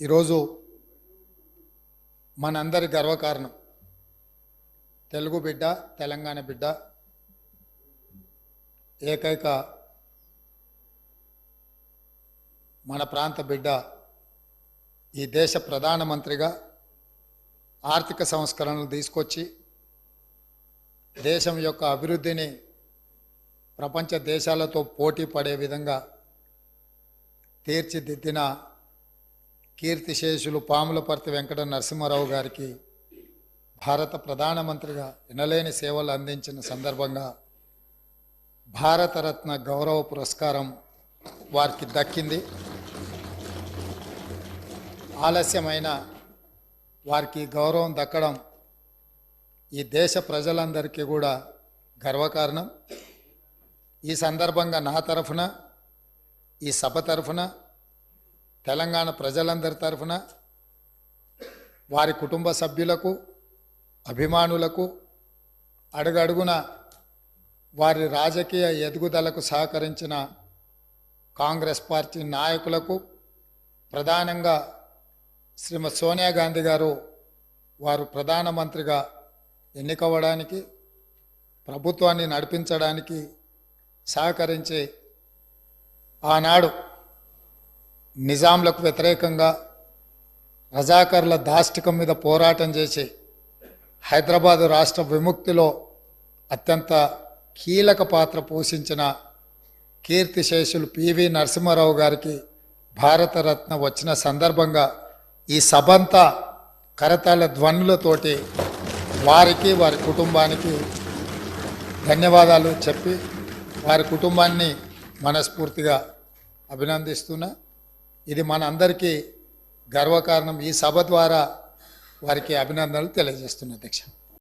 ఈరోజు మనందరి గర్వకారణం. తెలుగు బిడ్డ తెలంగాణ బిడ్డ ఏకైక మన ప్రాంత బిడ్డ ఈ దేశ ప్రధానమంత్రిగా ఆర్థిక సంస్కరణలు తీసుకొచ్చి దేశం యొక్క అభివృద్ధిని ప్రపంచ దేశాలతో పోటీ పడే విధంగా తీర్చిదిద్దిన కీర్తిశేషులు పాములపర్తి వెంకట నరసింహారావు గారికి భారత ప్రధానమంత్రిగా ఎనలేని సేవలు అందించిన సందర్భంగా భారతరత్న గౌరవ పురస్కారం వారికి దక్కింది. ఆలస్యమైన వారికి గౌరవం దక్కడం ఈ దేశ ప్రజలందరికీ కూడా గర్వకారణం. ఈ సందర్భంగా నా తరఫున ఈ సభ తరఫున తెలంగాణ ప్రజలందరి తరఫున వారి కుటుంబ సభ్యులకు అభిమానులకు అడుగడుగున వారి రాజకీయ ఎదుగుదలకు సహకరించిన కాంగ్రెస్ పార్టీ నాయకులకు ప్రధానంగా శ్రీమతి సోనియా గాంధీ గారు వారు ప్రధానమంత్రిగా ఎన్నికవ్వడానికి ప్రభుత్వాన్ని నడిపించడానికి సహకరించి ఆనాడు నిజాంలకు వ్యతిరేకంగా రజాకర్ల దాష్టికం మీద పోరాటం చేసి హైదరాబాదు రాష్ట్ర విముక్తిలో అత్యంత కీలక పాత్ర పోషించిన కీర్తిశేషులు పివి నరసింహారావు గారికి భారతరత్న వచ్చిన సందర్భంగా ఈ సభంతా కరతాళ ధ్వనులతోటి వారికి వారి కుటుంబానికి ధన్యవాదాలు చెప్పి వారి కుటుంబాన్ని మనస్ఫూర్తిగా అభినందిస్తున్నా. ఇది మన అందరికీ గర్వకారణం. ఈ సభ ద్వారా వారికి అభినందనలు తెలియజేస్తున్నా అధ్యక్ష.